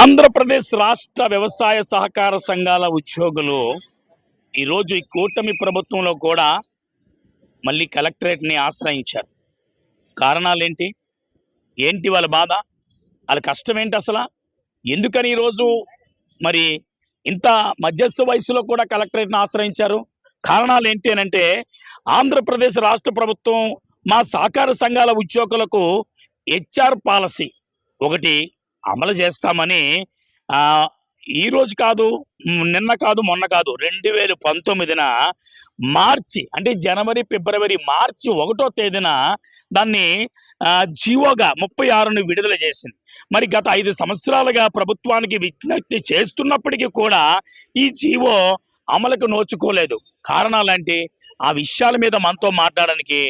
ఆంధ్రప్రదేశ్ రాష్ట్ర వ్యవసాయ సహకార సంఘాల ఉద్యోగులు ఈరోజు ఈ కూటమి ప్రభుత్వంలో కూడా మళ్ళీ కలెక్టరేట్ని ఆశ్రయించారు. కారణాలేంటి? ఏంటి వాళ్ళ బాధ? వాళ్ళ కష్టం ఏంటి అసలు? ఎందుకని ఈరోజు మరి ఇంత మధ్యస్థ వయసులో కూడా కలెక్టరేట్ని ఆశ్రయించారు? కారణాలు ఏంటి అంటే ఆంధ్రప్రదేశ్ రాష్ట్ర ప్రభుత్వం మా సహకార సంఘాల ఉద్యోగులకు హెచ్ఆర్ పాలసీ ఒకటి అమలు చేస్తామని ఆ, ఈ రోజు కాదు నిన్న కాదు మొన్న కాదు రెండు వేల పంతొమ్మిదిన మార్చి అంటే జనవరి ఫిబ్రవరి మార్చి ఒకటో తేదీన దాన్ని ఆ, జీవోగా ముప్పై ఆరును విడుదల చేసింది. మరి గత ఐదు సంవత్సరాలుగా ప్రభుత్వానికి విజ్ఞప్తి చేస్తున్నప్పటికీ కూడా ఈ జీవో అమలుకు నోచుకోలేదు. కారణాలేంటి? ఆ విషయాల మీద మనతో మాట్లాడడానికి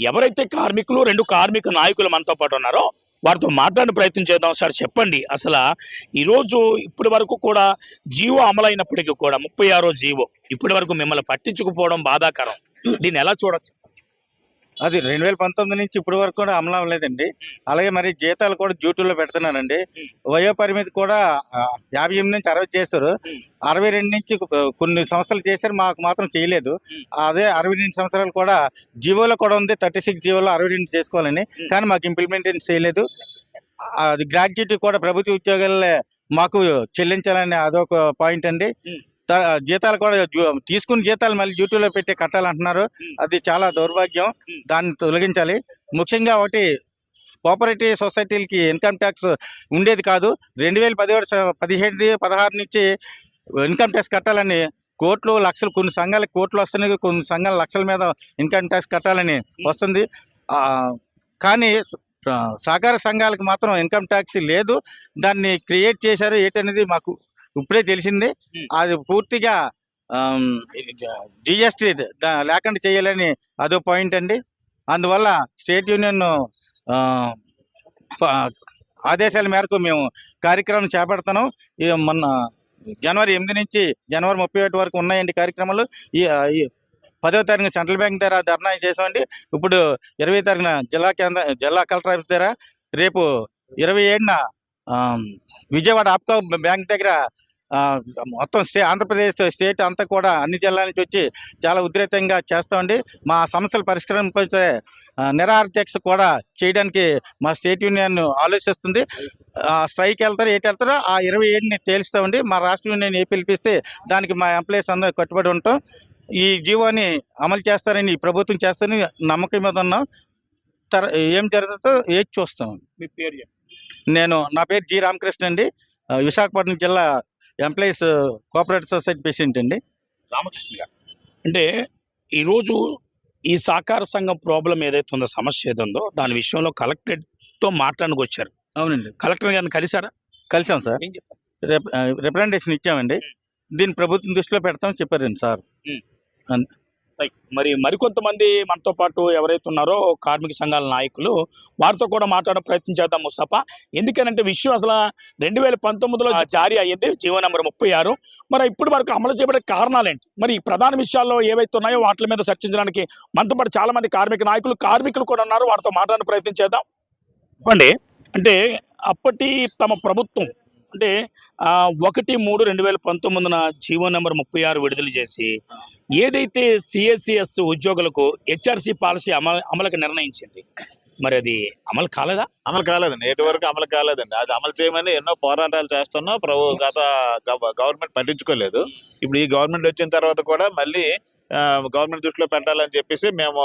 ఎవరైతే కార్మికులు రెండు కార్మిక నాయకులు మనతో పాటు ఉన్నారో వారితో మాట్లాడిన ప్రయత్నం చేద్దాం. సార్ చెప్పండి. అసలు ఈరోజు ఇప్పటి వరకు కూడా జీవో అమలైనప్పటికీ కూడా ముప్పై ఆరో జీవో ఇప్పటి వరకు మిమ్మల్ని పట్టించుకుపోవడం బాధాకరం. దీన్ని ఎలా చూడొచ్చు? అది రెండు వేల పంతొమ్మిది నుంచి ఇప్పటి వరకు కూడా అమలు అవ్వలేదండి. అలాగే మరి జీతాలు కూడా డ్యూటీలో పెడుతున్నానండి. వయో పరిమితి కూడా యాభై ఎనిమిది నుంచి అరవై చేశారు. అరవై రెండు నుంచి కొన్ని సంవత్సరాలు చేశారు మాకు మాత్రం చేయలేదు. అదే అరవై రెండు సంవత్సరాలు కూడా జీవోలో కూడా ఉంది. థర్టీ సిక్స్ జీవోలో అరవై రెండు చేసుకోవాలని. కానీ మాకు ఇంప్లిమెంటేషన్ చేయలేదు. అది గ్రాడ్యుయేట్ కూడా ప్రభుత్వ ఉద్యోగాలే మాకు చెల్లించాలని అదొక పాయింట్ అండి. జీతాలు కూడా తీసుకున్న జీతాలు మళ్ళీ డ్యూటీలో పెట్టి కట్టాలంటున్నారు. అది చాలా దౌర్భాగ్యం. దాన్ని తొలగించాలి. ముఖ్యంగా ఒకటి కోఆపరేటివ్ సొసైటీలకి ఇన్కమ్ ట్యాక్స్ ఉండేది కాదు. రెండు వేల పదిహేడు పదిహేడు పదహారు నుంచి ఇన్కమ్ ట్యాక్స్ కట్టాలని కోట్లు లక్షలు కొన్ని సంఘాలకు కోట్లు వస్తున్నాయి. కొన్ని సంఘాల లక్షల మీద ఇన్కమ్ ట్యాక్స్ కట్టాలని వస్తుంది. కానీ సహకార సంఘాలకు మాత్రం ఇన్కమ్ ట్యాక్స్ లేదు. దాన్ని క్రియేట్ చేశారు. ఏంటనేది మాకు ఇప్పుడే తెలిసింది. అది పూర్తిగా జిఎస్టీ లేకుండా చేయాలని అదో పాయింట్ అండి. అందువల్ల స్టేట్ యూనియన్ ఆదేశాల మేరకు మేము కార్యక్రమం చేపడుతున్నాం. మొన్న జనవరి ఎనిమిది నుంచి జనవరి ముప్పై ఒకటి వరకు ఉన్నాయండి కార్యక్రమాలు. ఈ పదవ తారీఖున సెంట్రల్ బ్యాంక్ దగ్గర ధర్నా చేసామండి ఇప్పుడు ఇరవై తారీఖున జిల్లా కేంద్ర జిల్లా కలెక్టర్ ఆఫీస్ దగ్గర రేపు ఇరవై ఏడున విజయవాడ ఆప్కో బ్యాంక్ దగ్గర మొత్తం స్టే ఆంధ్రప్రదేశ్ స్టేట్ అంతా కూడా అన్ని జిల్లాల నుంచి వచ్చి చాలా ఉధృతంగా చేస్తామండి మా సమస్యలు పరిష్కరింపైతే నిరార్థ్యక్ష కూడా చేయడానికి మా స్టేట్ యూనియన్ ఆలోచిస్తుంది. ఆ స్ట్రైక్ వెళ్తారు ఏటి వెళ్తారో ఆ ఇరవై ఏడుని తేలుస్తామండి మా రాష్ట్ర యూనియన్ ఏ పిలిపిస్తే దానికి మా ఎంప్లాయీస్ అందరూ కట్టుబడి ఉంటాం. ఈ జీవోని అమలు చేస్తారని ప్రభుత్వం చేస్తారని నమ్మకం మీద ఉన్నాం. తర్ ఏం జరుగుతుందో ఏది చూస్తాం. మీ పేరు చెప్పండి. నేను నా పేరు జి రామకృష్ణ అండి. విశాఖపట్నం జిల్లా ఎంప్లాయీస్ కోఆపరేటివ్ సొసైటీ ప్రెసిడెంట్ అండి. రామకృష్ణ గారు అంటే ఈరోజు ఈ సహకార సంఘం ప్రాబ్లం ఏదైతే ఉందో సమస్య ఏదో దాని విషయంలో కలెక్టరేట్తో మాట్లాడడానికి వచ్చారు అవునండి. కలెక్టర్ గారిని కలిసారా కలిసాం సార్. రిప్రజెంటేషన్ ఇచ్చామండి. దీన్ని ప్రభుత్వం దృష్టిలో పెడతామని చెప్పారండి సార్. మరి మరికొంతమంది మనతో పాటు ఎవరైతే ఉన్నారో కార్మిక సంఘాల నాయకులు వారితో కూడా మాట్లాడే ప్రయత్నం చేద్దాం ముస్తఫా. ఎందుకనంటే విషయం అసలు రెండు వేల పంతొమ్మిదిలో జారీ అయ్యింది జీవో నెంబర్ ముప్పై ఆరు. మరి ఇప్పటి వరకు అమలు చేయబడే కారణాలు ఏంటి మరి ఈ ప్రధాన విషయాల్లో ఏవైతే ఉన్నాయో వాటి మీద చర్చించడానికి మనతో పాటు చాలా మంది కార్మిక నాయకులు కార్మికులు కూడా ఉన్నారు. వారితో మాట్లాడే ప్రయత్నం చేద్దాం. చెప్పండి. అంటే అప్పటి తమ ప్రభుత్వం అంటే ఒకటి మూడు రెండు వేల పంతొమ్మిదిన జీవో నెంబర్ ముప్పై ఆరు విడుదల చేసి ఏదైతే సిఎస్సిఎస్ ఉద్యోగులకు హెచ్ఆర్సి పాలసీ అమలు అమలుకు నిర్ణయించింది మరి అది అమలు కాలేదా? అమలు కాలేదండి. నేటి వరకు అమలు కాలేదండి. అది అమలు చేయమని ఎన్నో పోరాటాలు చేస్తున్నా. ప్రభు గత గవ- గవర్నమెంట్ పట్టించుకోలేదు. ఇప్పుడు ఈ గవర్నమెంట్ వచ్చిన తర్వాత కూడా మళ్ళీ గవర్నమెంట్ దృష్టిలో పెట్టాలని చెప్పేసి మేము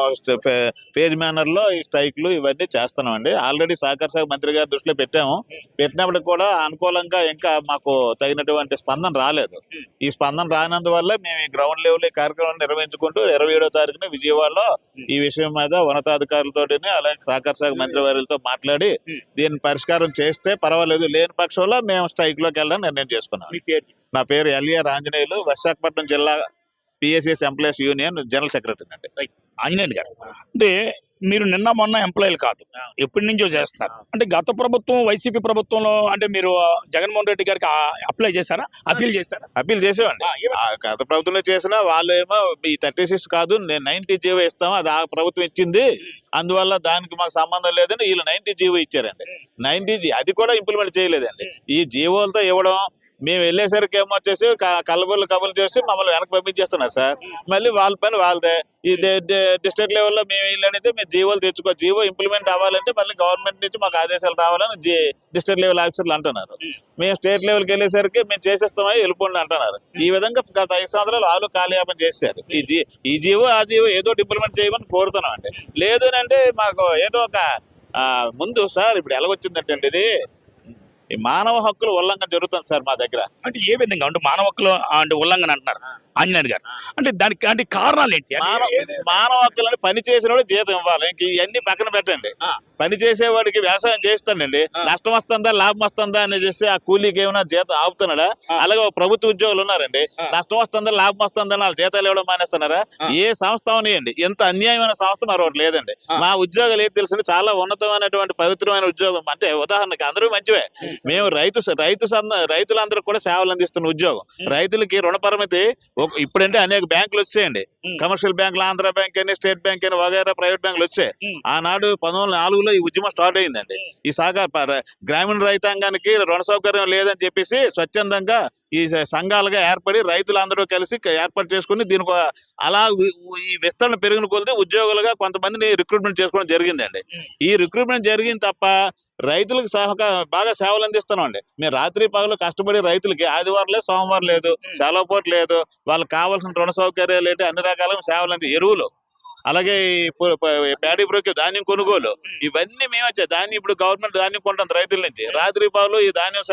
పేజ్ మేనర్లో ఈ స్ట్రైక్లు ఇవన్నీ చేస్తున్నాం అండి ఆల్రెడీ సహకార శాఖ మంత్రి గారి దృష్టిలో పెట్టాము. పెట్టినప్పటికి కూడా అనుకూలంగా ఇంకా మాకు తగినటువంటి స్పందన రాలేదు. ఈ స్పందన రానందువల్ల మేము ఈ గ్రౌండ్ లెవెల్ ఈ కార్యక్రమం నిర్వహించుకుంటూ ఇరవై ఏడో తారీఖున విజయవాడలో ఈ విషయం మీద ఉన్నతాధికారులతోటి అలాగే సహకార శాఖ మంత్రి వారితో మాట్లాడి దీన్ని పరిష్కారం చేస్తే పర్వాలేదు. లేని పక్షంలో మేము స్ట్రైక్లోకి వెళ్ళడం నిర్ణయం చేసుకున్నాం. నా పేరు ఎల్ఏఆర్ ఆంజనేయులు. విశాఖపట్నం జిల్లా PSS employees union general secretary అండి. ఆంజనేయులు గారు అంటే మీరు నిన్న మొన్న ఎంప్లాయీలు కాదు. ఎప్పటి నుంచో చేస్తున్నారు. అంటే గత ప్రభుత్వం వైసీపీ ప్రభుత్వంలో అంటే మీరు జగన్మోహన్ రెడ్డి గారికి అప్లై చేశారా? అపీల్ చేశారా? అప్పీల్ చేసేవాడి గత ప్రభుత్వంలో చేసినా వాళ్ళు ఏమో ఈ థర్టీ సిక్స్ కాదు నేను నైన్టీ జీవో ఇస్తాం అది ఆ ప్రభుత్వం ఇచ్చింది. అందువల్ల దానికి మాకు సంబంధం లేదని వీళ్ళు నైన్టీ జీవో ఇచ్చారండి. నైన్టీ జీ అది కూడా ఇంప్లిమెంట్ చేయలేదండి. ఈ జీవోలతో ఇవ్వడం మేము వెళ్ళేసరికి ఏమో వచ్చేసి కలబుల్లు కబులు చేసి మమ్మల్ని వెనక్కి పంపించేస్తున్నారు సార్. మళ్ళీ వాళ్ళ పని వాళ్ళదే. ఈ డిస్ట్రిక్ట్ లెవెల్లో మేము వెళ్ళఅనేది మేము జీవోలు తెచ్చుకో జీవో ఇంప్లిమెంట్ అవ్వాలంటే మళ్ళీ గవర్నమెంట్ నుంచి మాకు ఆదేశాలు రావాలని జీ డిస్ట్రిక్ట్ లెవెల్ ఆఫీసర్లు అంటున్నారు. మేము స్టేట్ లెవెల్కి వెళ్ళేసరికి మేము చేసేస్తామని వెళ్ళిపోండి అంటున్నారు. ఈ విధంగా గత ఐదు సంవత్సరాలు వాళ్ళు కాలయాపన చేశారు. ఈ జీ ఈ జీవో ఆ జీవో ఏదో ఇంప్లిమెంట్ చేయమని కోరుతున్నాం అండి లేదు అంటే మాకు ఏదో ఒక ముందు సార్ ఇప్పుడు ఎలాగొచ్చిందంటే ఇది ఈ మానవ హక్కుల ఉల్లంఘన జరుగుతుంది సార్ మా దగ్గర. అంటే ఏ విధంగా? అంటే మానవ హక్కులు అంటే ఉల్లంఘన అంటున్నారు ఆంజనేయులు గారు. అంటే దానికి అంటే కారణాలు ఏంటి? మానవ ఏది- హక్కులని పని చేసినోడు జీతం ఇవ్వాలి. ఇంక ఇవన్నీ పక్కన పెట్టండి. పని చేసేవాడికి వ్యవసాయం చేస్తానండి. నష్టం వస్తుందా లాభం వస్తుందా అని చేసి ఆ కూలీకి ఏమైనా జీతం ఆపుతున్నాడా. అలాగే ప్రభుత్వ ఉద్యోగులు ఉన్నారండి. నష్టం వస్తుందా లాభం వస్తుందా అని వాళ్ళ జీతాలు ఇవ్వడం మానేస్తున్నారా. ఏ సంస్థ అవనియండి. ఇంత అన్యాయమైన సంస్థ మరొకటి లేదండి. మా ఉద్యోగాలు ఏంటి తెలుసు చాలా ఉన్నతమైనటువంటి పవిత్రమైన ఉద్యోగం. అంటే ఉదాహరణకి అందరూ మంచివే. మేము రైతు రైతు సంద రైతులందరూ కూడా సేవలు అందిస్తున్న ఉద్యోగం. రైతులకి రుణ పరిమితి ఇప్పుడంటే అనేక బ్యాంకులు వచ్చేయండి. కమర్షియల్ బ్యాంకులు ఆంధ్ర బ్యాంక్ అని స్టేట్ బ్యాంక్ అని వగైరా ప్రైవేట్ బ్యాంకులు వచ్చాయి. ఆనాడు పంతొమ్మిది వందల నాలుగులో ఈ ఉద్యమం స్టార్ట్ అయిందండి ఈ సాగా ప- గ్రామీణ రైతాంగానికి రుణ సౌకర్యం లేదని చెప్పేసి స్వచ్ఛందంగా ఈ సంఘాలుగా ఏర్పడి రైతులందరూ కలిసి ఏర్పాటు చేసుకుని దీనికి అలా ఈ విస్తరణ పెరిగిన కొలిది ఉద్యోగులుగా కొంతమందిని రిక్రూట్మెంట్ చేసుకోవడం జరిగిందండి. ఈ రిక్రూట్మెంట్ జరిగింది తప్ప రైతులకు సహక బాగా సేవలు అందిస్తున్నాం అండి మేము రాత్రి పగలు కష్టపడి రైతులకి ఆదివారం లేదు సోమవారం లేదు. సెలవు పూట లేదు వాళ్ళకి కావాల్సిన రుణ సౌకర్యాలు ఏంటి అన్ని రకాల సేవలు అంది ఎరువులు అలాగే ప్యాడీ బ్రోక్ ధాన్యం కొనుగోలు. ఇవన్నీ మేము వచ్చాయి ధాన్యం ఇప్పుడు గవర్నమెంట్ ధాన్యం కొంటుంది రైతుల నుంచి. రాత్రి పాలు ఈ ధాన్యం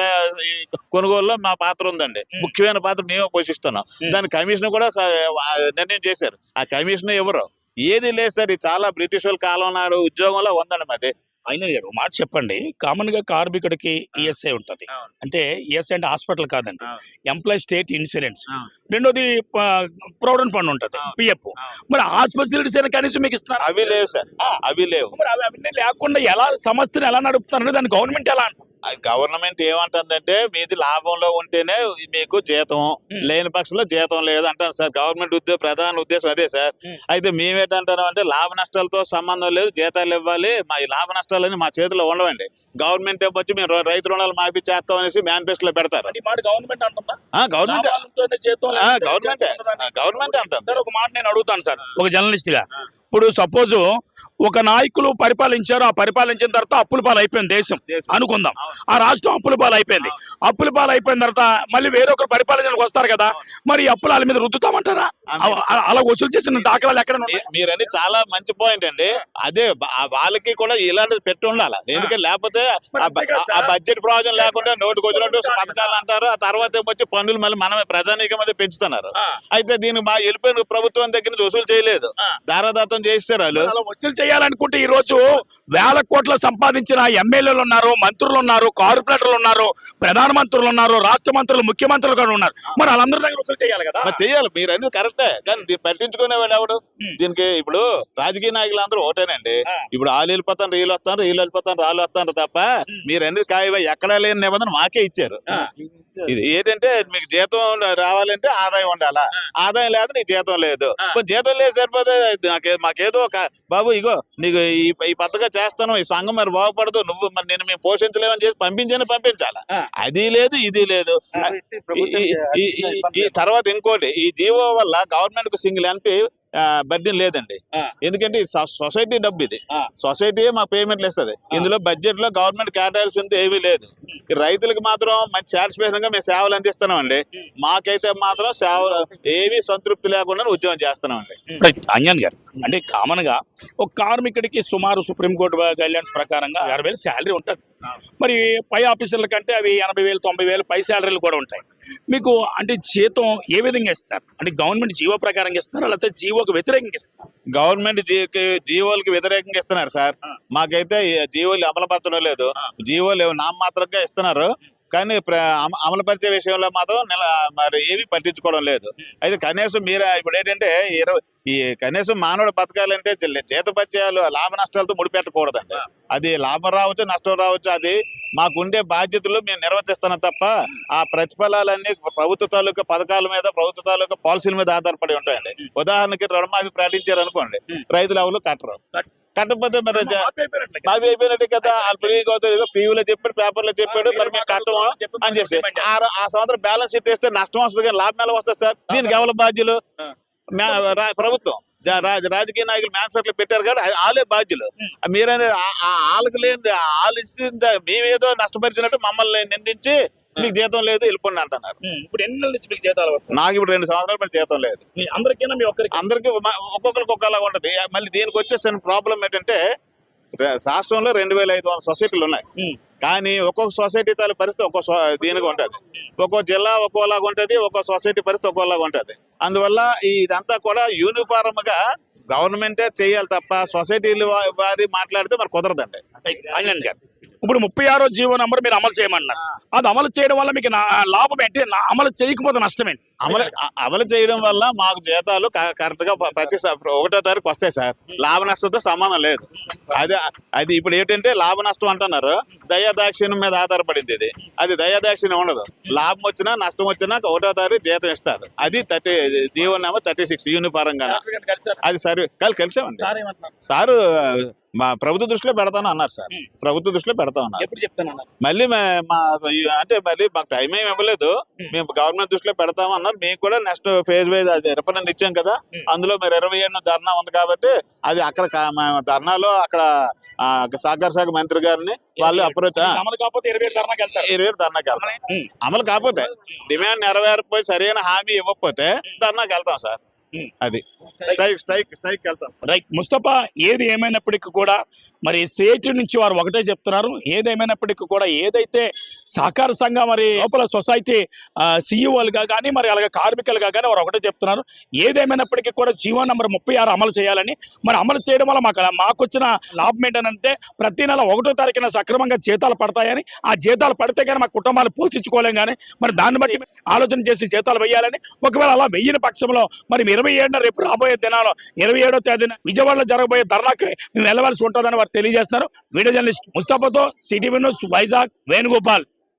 కొనుగోలులో మా పాత్ర ఉందండి. ముఖ్యమైన పాత్ర మేము పోషిస్తున్నాం. దాని కమిషన్ కూడా నిర్ణయం చేశారు. ఆ కమిషన్ ఎవరు? ఏది లేదు సార్ ఇది చాలా బ్రిటిష్ వాళ్ళ కాలం నాడు ఉద్యోగంలో ఉందండి మాది. ఆంజనేయులు గారు మాట చెప్పండి కామన్గా కార్మికుడికి ఈఎస్ఐ ఉంటది. అంటే ఈఎస్ఐ అంటే హాస్పిటల్ కాదండి. Employee state insurance. రెండోది ప్రొవిడెంట్ ఫండ్ ఉంటది. పిఎఫ్. మరి అయినా కనీసం మీకు ఇస్తున్నారు అవి లేవు సార్. అవి లేవు మరి అవి లేకుండా ఎలా సంస్థను ఎలా నడుపుతున్నారు దాన్ని గవర్నమెంట్ ఎలా గవర్నమెంట్ ఏమంటుందంటే మీది లాభంలో ఉంటేనే మీకు జీతం. లేని పక్షంలో జీతం లేదు అంటాను సార్ గవర్నమెంట్ ఉద్యోగ ప్రధాన ఉద్దేశం అదే సార్. అయితే మేమేంటంటాం అంటే లాభ నష్టాలతో సంబంధం లేదు జీతాలు ఇవ్వాలి మా ఈ లాభ నష్టాలని మా చేతిలో ఉండవండి గవర్నమెంట్ వచ్చి మేము రైతు రుణాలు మాఫీ చేస్తాం అనేసి మేనిఫెస్టోలో పెడతారు మరి ఈ మాట గవర్నమెంట్ గవర్నమెంట్ గవర్నమెంటే. గవర్నమెంటే ఒక మాట నేను అడుగుతాను సార్ ఒక జర్నలిస్ట్గా. ఇప్పుడు సపోజ్ ఒక నాయకులు పరిపాలించారు. ఆ పరిపాలించిన తర్వాత అప్పుల పాలు అయిపోయింది దేశం. అనుకుందాం. ఆ రాష్ట్రం అప్పుల పాలు అయిపోయింది అప్పుల పాలు అయిపోయిన తర్వాత మళ్ళీ వేరే ఒకరు పరిపాలనకు వస్తారు కదా. మరి అప్పులు వాళ్ళ మీద రుద్దుతామంటారా? అలా- వసూలు చేసిన దాఖలాలు ఎక్కడ మీరని చాలా మంచి పాయింట్ అండి. అదే వాళ్ళకి కూడా ఇలాంటిది పెట్టి ఉండాలి? ఎందుకంటే లేకపోతే ఆ? బడ్జెట్ ప్రావిజన్ లేకుండా నోటుకు వచ్చినట్టు పథకాలు అంటారు. ఆ తర్వాత ఏమో వచ్చి పన్నులు మళ్ళీ మనమే ప్రజానీకం మీద పెంచుతున్నారు. అయితే దీనికి మా వెళ్ళిపోయిన ప్రభుత్వం దగ్గర నుంచి వసూలు చేయలేదు. దారాదాతం చేస్తారు వాళ్ళు. వసూలు చేయాలనుకుంటే ఈ రోజు వేల కోట్ల సంపాదించిన ఎమ్మెల్యేలు ఉన్నారు మంత్రులు ఉన్నారు కార్పొరేటర్లు ఉన్నారు ప్రధానమంత్రులు ఉన్నారు రాష్ట్ర మంత్రులు ముఖ్యమంత్రులు కూడా ఉన్నారు. మరి వాళ్ళందరి దగ్గర వసూలు చేయాలి కదా? మరి చెయ్యాలి మీరు అనేది కరెక్టే. కానీ దీన్ని పట్టించుకునేవాడు ఎవడు. దీనికి ఇప్పుడు రాజకీయ నాయకులు అందరూ ఒకటేనండి ఆ. ఇప్పుడు వాళ్ళు వెళ్ళిపోతాను రీలు వస్తాను రీలు వెళ్ళిపోతాను రాళ్ళు వస్తాను తప్ప. మీరు అనేది కాయ ఎక్కడా లేని నిబంధన మాకే ఇచ్చారు. ఇది ఏంటంటే మీకు జీతం రావాలంటే ఆదాయం ఉండాలా? ఆదాయం లేదు నీకు జీతం లేదు. జీతం లేదు సరిపోతే నాకే మాకేదో ఒక బాబు ఇగో నీకు ఈ ఈ పద్ధతిగా చేస్తాను ఈ సంఘం మరి బాగుపడదు నువ్వు మరి నేను మేము పోషించలేమని చేసి పంపించని పంపించాలా. అది లేదు ఇది లేదు ఈ- తర్వాత ఇంకోటి ఈ జీవో వల్ల గవర్నమెంట్కు సింగిల్ ఎన్పి బడ్డీ లేదండి. ఎందుకంటే సొసైటీ డబ్బు ఇది. సొసైటీ మా పేమెంట్లు ఇస్తుంది ఇందులో బడ్జెట్లో గవర్నమెంట్ కేటాయాల్సింది ఏమీ లేదు. రైతులకు మాత్రం మంచి సాటిస్ఫాక్షన్గా మేము సేవలు అందిస్తున్నాం అండి మాకైతే మాత్రం సేవలు ఏమీ సంతృప్తి లేకుండా ఉద్యోగం చేస్తున్నాం అండి అంజన్ గారు అంటే కామన్గా ఒక కార్మికుడికి సుమారు సుప్రీంకోర్టు గైడ్లైన్స్ ప్రకారంగా ఆరు వేలు శాలరీ ఉంటుంది. మరి పై ఆఫీసర్ల కంటే అవి ఎనభై వేలు తొంభై వేలు పై శాలరీలు కూడా ఉంటాయి. మీకు అంటే జీతం ఏ విధంగా ఇస్తారు? అంటే గవర్నమెంట్ జీవో ప్రకారంగా ఇస్తారా? లేకపోతే జీవోకి వ్యతిరేకంగా ఇస్తారు? గవర్నమెంట్ జీవోలకి వ్యతిరేకంగా ఇస్తున్నారు సార్. మాకైతే జీవోలు అమలుపరచడం లేదు. ఆ. జీవోలు నామమాత్రంగా ఇస్తున్నారు. కానీ అమలు పరిచే విషయంలో మాత్రం నెల మరి ఏమీ పట్టించుకోవడం లేదు. అయితే కనీసం మీరు ఇప్పుడు ఏంటంటే ఇరవై ఈ కనీసం మానవుడు బతకాలంటే జీతపత్యాలు లాభ నష్టాలతో ముడిపెట్టకూడదండి. అది లాభం రావచ్చు నష్టం రావచ్చు అది మాకుండే బాధ్యతలు మేము నిర్వర్తిస్తున్నాం తప్ప ఆ ప్రతిఫలాలన్నీ ప్రభుత్వ తాలూకా పథకాల మీద ప్రభుత్వ తాలూకా పాలసీల మీద ఆధారపడి ఉంటాయండి. ఉదాహరణకి రుణమాఫీ ప్రకటించారు అనుకోండి రైతులు ఎవరు కట్టరు. కట్టకపోతే మరి మావి అయిపోయినట్టే కదా ఫ్రీగా అవుతుంది టీవీలో చెప్పాడు పేపర్లో చెప్పాడు మరి మేము కట్టము అని చెప్పి. ఆ సంవత్సరం బ్యాలెన్స్ షీట్ వేస్తే నష్టం వస్తుంది కానీ లాభం ఎలా వస్తుంది సార్? దీనికి ఎవరి బాధ్యులు? ప్రభుత్వం. రాజకీయ నాయకులు మేనిఫెస్టోలు పెట్టారు కదా అది వాళ్ళే బాధ్యులు. మీరనే వాళ్ళకి లేని వాళ్ళు ఇచ్చింది మేమేదో నష్టపరిచినట్టు మమ్మల్ని నిందించి మీకు జీతం లేదు వెళ్ళిపోండి అంటున్నారు. ఇప్పుడు ఎన్ని నెలల నుంచి మీకు జీతాలు? నాకు ఇప్పుడు రెండు సంవత్సరాలు మరి జీతం లేదు. మీ అందరికైనా మీ ఒక్కరికి? అందరికి ఒక్కొక్కరికి ఒక్కలాగా ఉంటది. మళ్ళీ దీనికి వచ్చేసిన ప్రాబ్లం ఏంటంటే రాష్ట్రంలో రెండు వేల ఐదు వందల సొసైటీలు ఉన్నాయి. కానీ ఒక్కొక్క సొసైటీ తాలూ పరిస్థితి ఒక్కో దీనిగా ఉంటది. ఒక్కో జిల్లా ఒక్కోలాగా ఉంటది ఒక్కో సొసైటీ పరిస్థితి ఒక్కోలాగా ఉంటది. అందువల్ల ఇదంతా కూడా యూనిఫామ్గా గవర్నమెంటే చేయాలి తప్ప సొసైటీలు వారి మాట్లాడితే మరి కుదరదండి. ఇప్పుడు ముప్పై ఆరో జీవో నంబర్ మీరు అమలు చేయమన్నారు. అది అమలు చేయడం వల్ల మీకు లాభం ఏంటి? అమలు చేయకపోతే నష్టం ఏంటి అమలు అమలు చేయడం వల్ల మాకు జీతాలు కరెక్ట్గా ప్రతి ఒకటో తారీఖు వస్తాయి సార్. లాభ నష్టంతో సంబంధం లేదు. అది అది ఇప్పుడు ఏంటంటే లాభ నష్టం అంటున్నారు. దయాదాక్షిణ్యం మీద ఆధారపడింది ఇది. అది దయాదాక్షిణ్యం ఉండదు. లాభం వచ్చినా నష్టం వచ్చినా ఒకటో తారీఖు జీతం ఇస్తారు. అది థర్టీ జీవన్ నెంబర్ థర్టీ సిక్స్ యూనిఫారం గా అది సరే కలిసి కలిసామండి. సారు మా ప్రభుత్వ దృష్టిలో పెడతాను అన్నారు సార్. ప్రభుత్వ దృష్టిలో పెడతా ఉన్నారు ఎప్పుడు చెప్తానన్నారు మళ్ళీ మే- అంటే మళ్ళీ మాకు టైం ఏమి ఇవ్వలేదు. మేము గవర్నమెంట్ దృష్టిలో పెడతాము అన్నారు. మేము కూడా నెక్స్ట్ ఫేజ్ వైజ్ అది రిఫరెండ్ ఇచ్చాం కదా. అందులో మీరు ఇరవై ఏడు ధర్నా ఉంది కాబట్టి అది అక్కడ ధర్నాలో అక్కడ సహకార శాఖ మంత్రి గారిని వాళ్ళు అప్రోచ్ ఇరవై ఏడు ధర్నాకి వెళ్తాం. అమలు కాకపోతే డిమాండ్ నెరవేరకపోయి సరైన హామీ ఇవ్వకపోతే ధర్నాకి వెళ్తాం సార్. అది. స్ట్రైక్ స్ట్రైక్ స్ట్రైక్ వెళ్తాం. రైట్ ముస్తఫా ఏది ఏమైనప్పటికీ కూడా మరి సేటి నుంచి వారు ఒకటే చెప్తున్నారు. ఏదేమైనప్పటికీ కూడా ఏదైతే సహకార సంఘం మరి లోపల సొసైటీ సీఈఓలుగా కానీ మరి అలాగే కార్మికులుగా కానీ వారు ఒకటే చెప్తున్నారు. ఏదేమైనప్పటికీ కూడా జీవో నంబర్ ముప్పై ఆరు అమలు చేయాలని. మరి అమలు చేయడం వల్ల మాకు మాకు వచ్చిన లాభం ఏంటంటే ప్రతి నెల ఒకటో తారీఖున సక్రమంగా జీతాలు పడతాయని. ఆ జీతాలు పడితే కానీ మా కుటుంబాలు పోషించుకోలేం కానీ మరి దాన్ని బట్టి ఆలోచన చేసి జీతాలు వేయాలని ఒకవేళ అలా వెయ్యిన పక్షంలో మరి ఇరవై ఏడున రేపు రాబోయే దినాలు ఇరవై ఏడో తేదీన విజయవాడలో జరగబోయే ధర్నాకి మేము వెళ్ళవలసి ఉంటుందని వారు తెలియజేస్తున్నారు. వీడియో జర్నలిస్ట్ ముస్తాఫాతో సిటీవీ న్యూస్ వైజాగ్ వేణుగోపాల్.